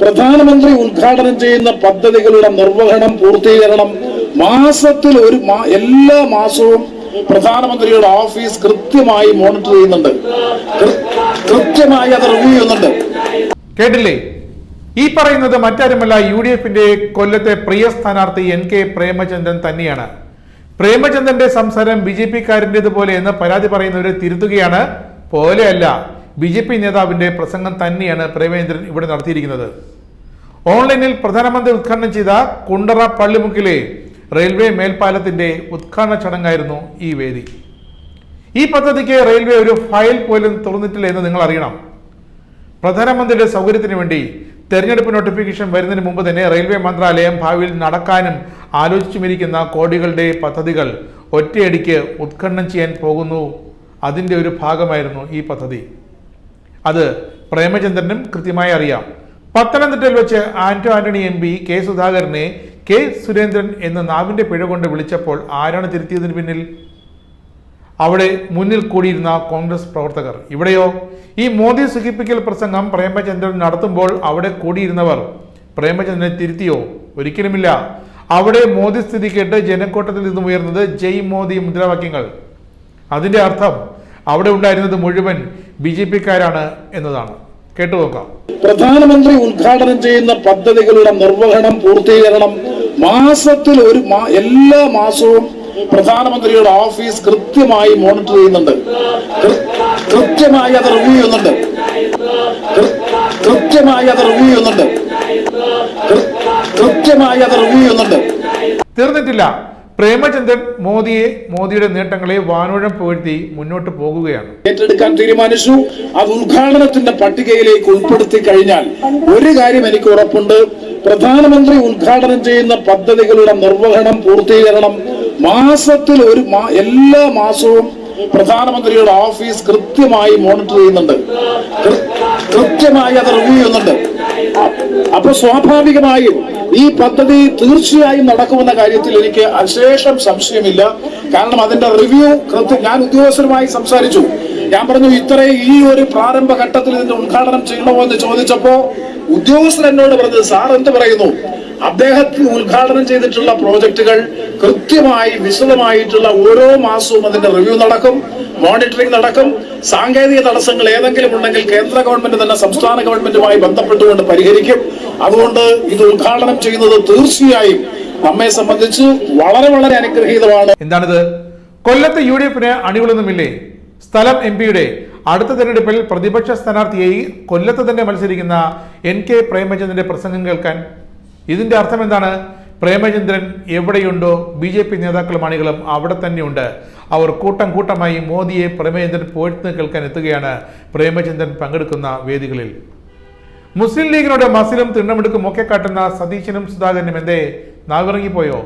പ്രധാനമന്ത്രി ഉദ്ഘാടനം ചെയ്യുന്ന പദ്ധതികളുടെ നിർവഹണം പൂർത്തീകരണം മാസത്തിൽ ഒരു എല്ലാ മാസവും പ്രധാനമന്ത്രിയുടെ ഓഫീസ് കൃത്യമായി മോണിറ്റർ ചെയ്യുന്നുണ്ട്. കൃത്യമായി അത് റിവ്യൂ ചെയ്യുന്നുണ്ട്. കേട്ടില്ലേ? ഈ പറയുന്നത് മറ്റാരുമല്ല യു ഡി എഫിന്റെ കൊല്ലത്തെ പ്രിയ സ്ഥാനാർത്ഥി എൻ കെ പ്രേമചന്ദ്രൻ തന്നെയാണ്. പ്രേമചന്ദ്രന്റെ സംസാരം ബി ജെ പിക്കാരന്റെതുപോലെ എന്ന് പരാതി പറയുന്നവരെ തിരുത്തുകയാണ് പോലെയല്ല. ബി ജെ പി നേതാവിന്റെ പ്രസംഗം തന്നെയാണ് പ്രേമേന്ദ്രൻ ഇവിടെ നടത്തിയിരിക്കുന്നത്. ഓൺലൈനിൽ പ്രധാനമന്ത്രി ഉദ്ഘാടനം ചെയ്ത കുണ്ടറ പള്ളിമുക്കിലെ റെയിൽവേ മേൽപ്പാലത്തിന്റെ ഉദ്ഘാടന ചടങ്ങായിരുന്നു ഈ വേദി. ഈ പദ്ധതിക്ക് റെയിൽവേ ഒരു ഫയൽ പോലും തുറന്നിട്ടില്ല എന്ന് നിങ്ങൾ അറിയണം. പ്രധാനമന്ത്രിയുടെ സൗകര്യത്തിന് വേണ്ടി തെരഞ്ഞെടുപ്പ് നോട്ടിഫിക്കേഷൻ വരുന്നതിന് മുമ്പ് തന്നെ റെയിൽവേ മന്ത്രാലയം ഭാവിയിൽ നടക്കാനും ആലോചിച്ചുമിരിക്കുന്ന കോടികളുടെ പദ്ധതികൾ ഒറ്റയടിക്ക് ഉദ്ഘാടനം ചെയ്യാൻ പോകുന്നു. അതിന്റെ ഒരു ഭാഗമായിരുന്നു ഈ പദ്ധതി. അത് പ്രേമചന്ദ്രനും കൃത്യമായി അറിയാം. പത്തനംതിട്ടയിൽ വെച്ച് Anto Antony M P K സുധാകരനെ കെ സുരേന്ദ്രൻ എന്ന നാവിന്റെ പിഴ കൊണ്ട് വിളിച്ചപ്പോൾ ആരാണ് തിരുത്തിയതിന് പിന്നിൽ? അവിടെ മുന്നിൽ കൂടിയിരുന്ന കോൺഗ്രസ് പ്രവർത്തകർ. ഇവിടെയോ? ഈ മോദി സുഖിപ്പിക്കൽ പ്രസംഗം പ്രേമചന്ദ്രൻ നടത്തുമ്പോൾ അവിടെ കൂടിയിരുന്നവർ. പ്രേമചന്ദ്രനെ തിരുത്തിയോ? ഒരിക്കലുമില്ല. അവിടെ മോദി സ്ഥിതി കേട്ട് ജനക്കൂട്ടത്തിൽ നിന്നും ഉയർന്നത് ജയ് മോദി മുദ്രാവാക്യങ്ങൾ. അതിന്റെ അർത്ഥം അവിടെ ഉണ്ടായിരുന്നത് മുഴുവൻ ബി ജെ പിക്കാരാണ് എന്നതാണ്. കേട്ടു നോക്കാം. പ്രധാനമന്ത്രി ഉദ്ഘാടനം ചെയ്യുന്ന പദ്ധതികളുടെ നിർവഹണം പൂർത്തീകരണം മാസത്തിൽ ഒരു എല്ലാ മാസവും പ്രധാനമന്ത്രിയുടെ ഓഫീസ് കൃത്യമായി മോണിറ്റർ ചെയ്യുന്നുണ്ട്. കൃത്യമായി അത് റിവ്യൂ ചെയ്യുന്നുണ്ട്. കൃത്യമായി അത് റിവ്യൂ ചെയ്യുന്നുണ്ട്. കൃത്യമായി അത് റിവ്യൂ ചെയ്യുന്നുണ്ട്. തീർന്നിട്ടില്ല. പ്രേമചന്ദ്രൻ മോദിയെ മോദിയുടെ നേട്ടങ്ങളെ വാനോഴം പുകഴ്ത്തി മുന്നോട്ട് പോകുകയാണ്. ഏറ്റെടുക്കാൻ തീരുമാനിച്ചു. അത് ഉദ്ഘാടനത്തിന്റെ പട്ടികയിലേക്ക് ഉൾപ്പെടുത്തി കഴിഞ്ഞാൽ ഒരു കാര്യം എനിക്ക് ഉറപ്പുണ്ട്. പ്രധാനമന്ത്രി ഉദ്ഘാടനം ചെയ്യുന്ന പദ്ധതികളുടെ നിർവഹണം പൂർത്തീകരണം മാസത്തിൽ ഒരു എല്ലാ മാസവും പ്രധാനമന്ത്രിയുടെ ഓഫീസ് കൃത്യമായി മോണിറ്റർ ചെയ്യുന്നുണ്ട്. കൃത്യമായി അത് റിവ്യൂ ചെയ്യുന്നുണ്ട്. അപ്പൊ സ്വാഭാവികമായും ഈ പദ്ധതി തീർച്ചയായും നടക്കുമെന്ന കാര്യത്തിൽ എനിക്ക് അശേഷം സംശയമില്ല. കാരണം അതിന്റെ റിവ്യൂ കൃത്യം ഞാൻ ഉദ്യോഗസ്ഥരുമായി സംസാരിച്ചു. ഞാൻ പറഞ്ഞു ഇത്രയും ഈ ഒരു പ്രാരംഭ ഘട്ടത്തിൽ ഇതിന്റെ ഉദ്ഘാടനം ചെയ്യണമോ? എന്ന് ചോദിച്ചപ്പോ ഉദ്യോഗസ്ഥർ എന്നോട് പറഞ്ഞത് സാർ എന്ത് പറയുന്നു? അദ്ദേഹത്തിന് ഉദ്ഘാടനം ചെയ്തിട്ടുള്ള പ്രോജക്റ്റുകൾ കൃത്യമായി വിശദമായിട്ടുള്ള ഓരോ മാസവും അതിന്റെ റിവ്യൂ നടക്കും മോണിറ്ററിംഗ് നടക്കും. സാങ്കേതിക തടസ്സങ്ങൾ ഏതെങ്കിലും ഉണ്ടെങ്കിൽ കേന്ദ്ര ഗവൺമെന്റ് തന്നെ സംസ്ഥാന ഗവൺമെന്റുമായി ബന്ധപ്പെട്ടുകൊണ്ട് പരിഹരിക്കും. അതുകൊണ്ട് ഇത് ഉദ്ഘാടനം ചെയ്യുന്നത് തീർച്ചയായും നമ്മെ സംബന്ധിച്ച് വളരെ വളരെ അനുഗ്രഹീതമാണ്. എന്താണിത്? കൊല്ലത്ത് യു ഡി എഫിന് അണികളൊന്നുമില്ലേ? സ്ഥലം എം പിയുടെ അടുത്ത തെരഞ്ഞെടുപ്പിൽ പ്രതിപക്ഷ സ്ഥാനാർത്ഥിയായി കൊല്ലത്ത് തന്നെ മത്സരിക്കുന്ന എൻ കെ പ്രേമചന്ദ്രന്റെ പ്രസംഗം കേൾക്കാൻ ഇതിന്റെ അർത്ഥം എന്താണ്? പ്രേമചന്ദ്രൻ എവിടെയുണ്ടോ? ബി ജെ പി നേതാക്കളും അണികളും അവിടെ തന്നെയുണ്ട്. അവർ കൂട്ടം കൂട്ടമായി മോദിയെ പ്രേമചന്ദ്രൻ പോയിട്ട് കേൾക്കാൻ എത്തുകയാണ്. പ്രേമചന്ദ്രൻ പങ്കെടുക്കുന്ന വേദികളിൽ. മുസ്ലിം ലീഗിനോട് മസിലും തിണ്ണമെടുക്കും ഒക്കെ കാട്ടുന്ന സതീശനും സുധാകരനും എന്തേ? നാവിറങ്ങിപ്പോയോ?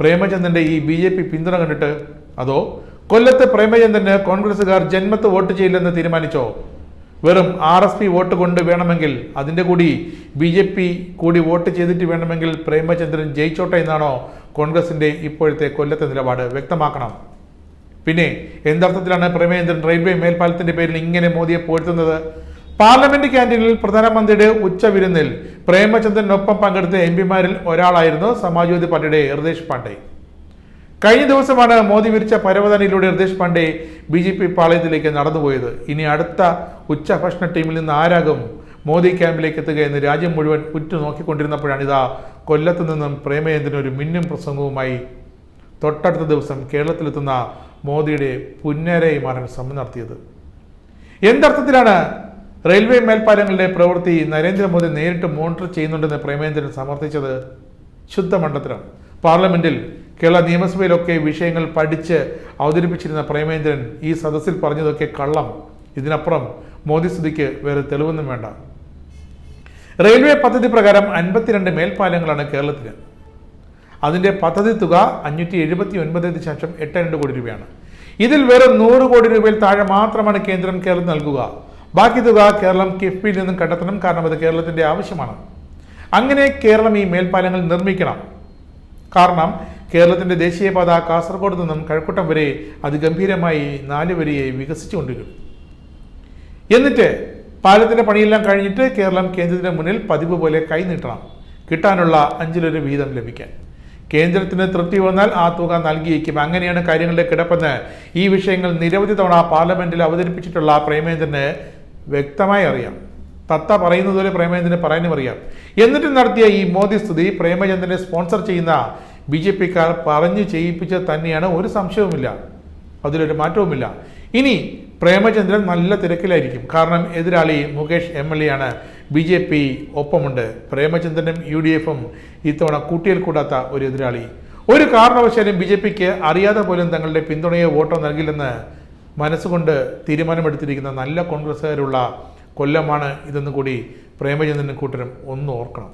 പ്രേമചന്ദ്രന്റെ ഈ ബി ജെ പി പിന്തുണ കണ്ടിട്ട് അതോ കൊല്ലത്ത് പ്രേമചന്ദ്രന് കോൺഗ്രസുകാർ ജന്മത്ത് വോട്ട് ചെയ്യില്ലെന്ന് തീരുമാനിച്ചോ? വെറും ആർ എസ് പി വോട്ട് കൊണ്ട് വേണമെങ്കിൽ അതിന്റെ കൂടി ബി ജെ പി കൂടി വോട്ട് ചെയ്തിട്ട് വേണമെങ്കിൽ പ്രേമചന്ദ്രൻ ജയിച്ചോട്ടെ എന്നാണോ കോൺഗ്രസിന്റെ ഇപ്പോഴത്തെ കൊല്ലത്തെ നിലപാട്? വ്യക്തമാക്കണം. പിന്നെ എന്തർത്ഥത്തിലാണ് പ്രേമചന്ദ്രൻ റെയിൽവേ മേൽപ്പാലത്തിന്റെ പേരിൽ ഇങ്ങനെ മോദിയെ പോഴ്ത്തുന്നത്? പാർലമെന്റ് ക്യാന്റീനിൽ പ്രധാനമന്ത്രിയുടെ ഉച്ചവിരുന്നിൽ പ്രേമചന്ദ്രനൊപ്പം പങ്കെടുത്ത എം പിമാരിൽ ഒരാളായിരുന്നു സമാജ്വാദി പാർട്ടിയുടെ ഹൃദേശ് പാണ്ഡെ. കഴിഞ്ഞ ദിവസമാണ് മോദി വിരിച്ച പരവതാനിയിലൂടെ Hridesh Pandey B J P പാളയത്തിലേക്ക് നടന്നുപോയത്. ഇനി അടുത്ത ഉച്ചഭക്ഷണ ടീമിൽ നിന്ന് ആരാകും മോദി ക്യാമ്പിലേക്ക് എത്തുക എന്ന് രാജ്യം മുഴുവൻ ഉറ്റു നോക്കിക്കൊണ്ടിരുന്നപ്പോഴാണ് ഇതാ കൊല്ലത്ത് നിന്നും പ്രേമചന്ദ്രൻ ഒരു മിന്നും പ്രസംഗവുമായി തൊട്ടടുത്ത ദിവസം കേരളത്തിലെത്തുന്ന മോദിയുടെ പുന്നരയി മാറാൻ ശ്രമം നടത്തിയത്. എന്തർത്ഥത്തിലാണ് റെയിൽവേ മേൽപ്പാലങ്ങളുടെ പ്രവൃത്തി? നരേന്ദ്രമോദി നേരിട്ട് മോണിറ്റർ ചെയ്യുന്നുണ്ടെന്ന് പ്രേമേന്ദ്രൻ സമർത്ഥിച്ചത് ശുദ്ധമണ്ഡലം പാർലമെന്റിൽ കേരള നിയമസഭയിലൊക്കെ വിഷയങ്ങൾ പഠിച്ച് അവതരിപ്പിച്ചിരുന്ന പ്രേമേന്ദ്രൻ ഈ സദസ്സിൽ പറഞ്ഞതൊക്കെ കള്ളം. ഇതിനപ്പുറം മോദി സ്തുതിക്ക് വേറെ തെളിവൊന്നും വേണ്ട. റെയിൽവേ പദ്ധതി പ്രകാരം അൻപത്തിരണ്ട് മേൽപ്പാലങ്ങളാണ് കേരളത്തിന്. അതിന്റെ പദ്ധതി തുക അഞ്ഞൂറ്റി എഴുപത്തി ഒൻപത് ദശാംശം എട്ട് രണ്ട് കോടി രൂപയാണ്. ഇതിൽ വെറും നൂറ് കോടി രൂപയിൽ താഴെ മാത്രമാണ് കേന്ദ്രം കേരളം നൽകുക. ബാക്കി തുക കേരളം കിഫ്ബിയിൽ നിന്നും കണ്ടെത്തണം കാരണം അത് കേരളത്തിന്റെ ആവശ്യമാണ്. അങ്ങനെ കേരളം ഈ മേൽപ്പാലങ്ങൾ നിർമ്മിക്കണം. കാരണം കേരളത്തിന്റെ ദേശീയപാത കാസർഗോഡ് നിന്നും കഴക്കൂട്ടം വരെ അതിഗംഭീരമായി നാല് വരിയായി വികസിച്ചുകൊണ്ടിരിക്കും എന്നിട്ട് പാലത്തിന്റെ പണിയെല്ലാം കഴിഞ്ഞിട്ട് കേരളം കേന്ദ്രത്തിന് മുന്നിൽ പതിവ് പോലെ കൈനീട്ടണം കിട്ടാനുള്ള അഞ്ചിലൊരു വീതം ലഭിക്കാൻ. കേന്ദ്രത്തിന് തൃപ്തി വന്നാൽ ആ തുക നൽകിയേക്കും. അങ്ങനെയാണ് കാര്യങ്ങളുടെ കിടപ്പെന്ന് ഈ വിഷയങ്ങൾ നിരവധി തവണ പാർലമെന്റിൽ അവതരിപ്പിച്ചിട്ടുള്ള പ്രേമേന്ദ്രന് വ്യക്തമായി അറിയാം. തത്ത പറയുന്നതുപോലെ പ്രേമചന്ദ്രന് പറയാനും അറിയാം. എന്നിട്ട് നടത്തിയ ഈ മോദി സ്തുതി പ്രേമചന്ദ്രനെ സ്പോൺസർ ചെയ്യുന്ന ബി ജെ പിക്കാർ പറഞ്ഞു ചെയ്യിപ്പിച്ച തന്നെയാണ് ഒരു സംശയവുമില്ല. അതിലൊരു മാറ്റവുമില്ല. ഇനി പ്രേമചന്ദ്രൻ നല്ല തിരക്കിലായിരിക്കും. കാരണം എതിരാളി മുകേഷ് എം എൽ എ ആണ് ബി ജെ പി ഒപ്പമുണ്ട്. പ്രേമചന്ദ്രനും യു ഡി എഫും ഇത്തവണ കൂട്ടിയിൽ കൂടാത്ത ഒരു എതിരാളി. ഒരു കാരണവശാലും ബി ജെ പിക്ക് അറിയാതെ പോലും തങ്ങളുടെ പിന്തുണയോ വോട്ടോ നൽകില്ലെന്ന് മനസ്സുകൊണ്ട് തീരുമാനമെടുത്തിരിക്കുന്ന നല്ല കോൺഗ്രസ്സുകാരുള്ള കൊല്ലമാണ് ഇതെന്ന് കൂടി പ്രേമചന്ദ്രനും കൂട്ടരും ഒന്ന് ഓർക്കണം.